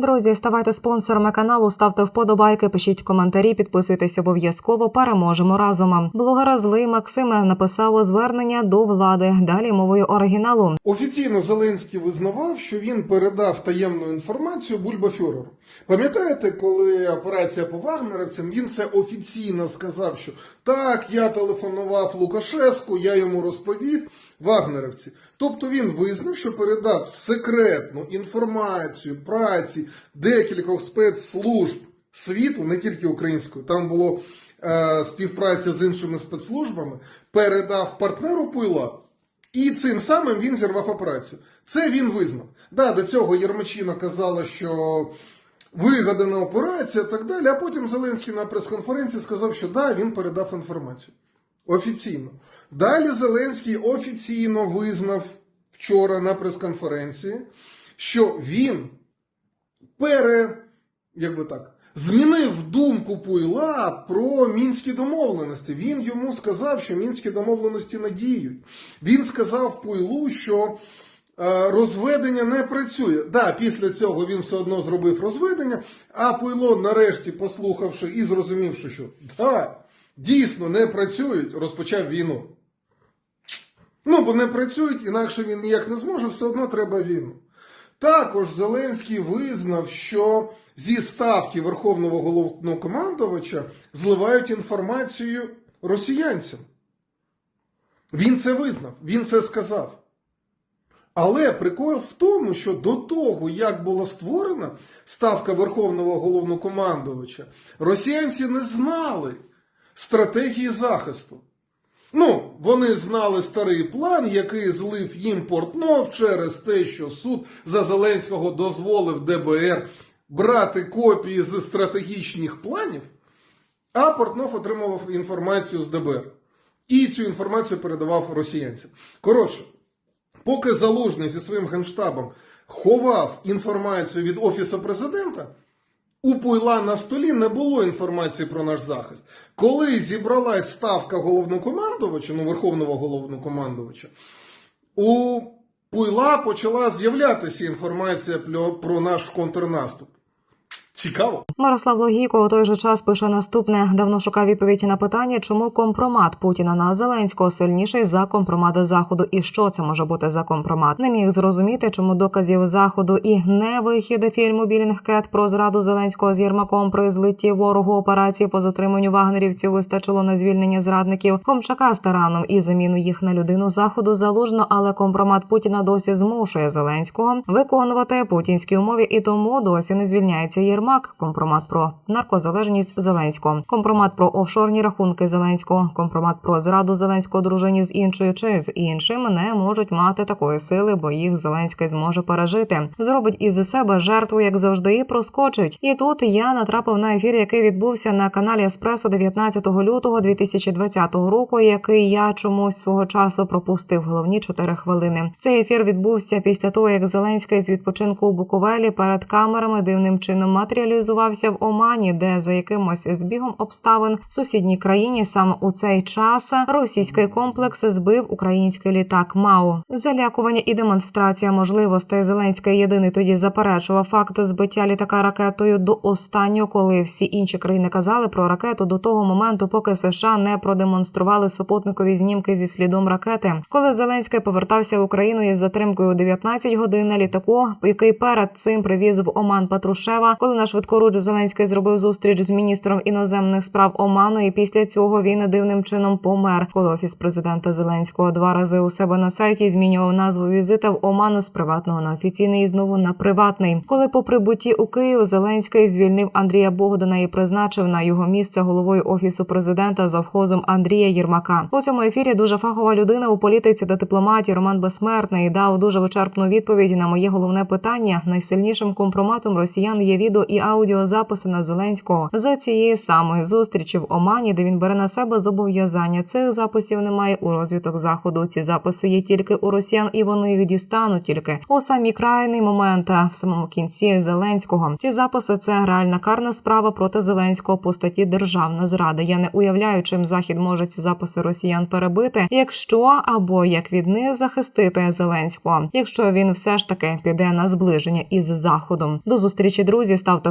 Друзі, ставайте спонсорами каналу, ставте вподобайки, пишіть коментарі, підписуйтесь обов'язково. Переможемо разом. Блогер злий Максим написав звернення до влади. Далі мовою оригіналу. Офіційно Зеленський визнавав, що він передав таємну інформацію Бульбафюреру. Пам'ятаєте, коли операція по вагнерівцям, він це офіційно сказав, що так, я телефонував Лукашеску, я йому розповів вагнерівці. Тобто він визнав, що передав секретну інформацію праці декількох спецслужб світу, не тільки української, там було е, співпраця з іншими спецслужбами, передав партнеру Пуйла. І цим самим він зірвав операцію. Це він визнав. Да, до цього Єрмачіна казала, що вигадана операція так далі. А потім Зеленський на прес-конференції сказав, що да, він передав інформацію. Офіційно. Далі Зеленський офіційно визнав вчора на прес-конференції, що він пере, як би так, змінив думку Пуйла про мінські домовленості. Він йому сказав, що мінські домовленості надіють. Він сказав Пуйлу, що е, розведення не працює. Да, після цього він все одно зробив розведення, а Пуйло, нарешті, послухавши і зрозумівши, що да, дійсно не працюють, розпочав війну. Ну, бо не працюють, інакше він ніяк не зможе, все одно треба війну. Також Зеленський визнав, що зі ставки Верховного головнокомандувача зливають інформацію росіянцям. Він це визнав, він це сказав. Але прикол в тому, що до того, як була створена ставка Верховного головнокомандувача, росіянці не знали стратегії захисту. Ну, вони знали старий план, який злив їм Портнов через те, що суд за Зеленського дозволив ДБР брати копії з стратегічних планів, а Портнов отримував інформацію з ДБР. І цю інформацію передавав росіянцям. Коротше, поки Залужний зі своїм генштабом ховав інформацію від Офісу президента, у Пуйла на столі не було інформації про наш захист. Коли зібралась ставка головнокомандувача, ну верховного головнокомандувача, у Пуйла почала з'являтися інформація про- наш контрнаступ. Цікаво. Мирослав Логійко у той же час пише наступне: давно шукав відповіді на питання, чому компромат Путіна на Зеленського сильніший за компромат заходу, і що це може бути за компромат. Не міг зрозуміти, чому доказів заходу і не вихід фільму Білінгкет про зраду Зеленського з Єрмаком при злитті ворогу операції по затриманню вагнерівців вистачило на звільнення зрадників Комчака з тараном і заміну їх на людину заходу залужно, але компромат Путіна досі змушує Зеленського виконувати путінські умови, і тому досі не звільняється Єрмак. Компромат про наркозалежність Зеленського, компромат про офшорні рахунки Зеленського, компромат про зраду Зеленського дружині з іншою чи з іншим не можуть мати такої сили, бо їх Зеленський зможе пережити. Зробить із себе жертву, як завжди, і проскочить. І тут я натрапив на ефір, який відбувся на каналі Еспресо 19 лютого 2020 року, який я чомусь свого часу пропустив головні 4 хвилини. Цей ефір відбувся після того, як Зеленський з відпочинку у Буковелі перед камерами дивним чином матеріалізувався в Омані, де за якимось збігом обставин в сусідній країні саме у цей час російський комплекс збив український літак МАУ. Залякування і демонстрація можливостей Зеленський єдиний тоді заперечував факт збиття літака ракетою до останнього, коли всі інші країни казали про ракету до того моменту, поки США не продемонстрували супутникові знімки зі слідом ракети. Коли Зеленський повертався в Україну із затримкою у 19 годин на літаку, який перед цим привіз в Оман Патрушева, коли на швидкоруч Зеленський зробив зустріч з міністром іноземних справ Оману, і після цього він дивним чином помер. Коли офіс президента Зеленського два рази у себе на сайті змінював назву візита в Оман з приватного на офіційний і знову на приватний. Коли по прибутті у Київ Зеленський звільнив Андрія Богдана і призначив на його місце головою офісу президента завхозом Андрія Єрмака. У цьому ефірі дуже фахова людина у політиці та дипломатії Роман Безсмертний дав дуже вичерпну відповідь на моє головне питання. Найсильнішим компроматом росіян є відео і записи на Зеленського за цієї самої зустрічі в Омані, де він бере на себе зобов'язання. Цих записів немає у розвиток заходу. Ці записи є тільки у росіян, і вони їх дістануть тільки у самі крайний момент в самому кінці Зеленського. Ці записи це реальна карна справа проти Зеленського по статті Державна зрада. Я не уявляю, чим захід може ці записи росіян перебити, якщо або як від них захистити Зеленського, якщо він все ж таки піде на зближення із заходом. До зустрічі, друзі. Ставте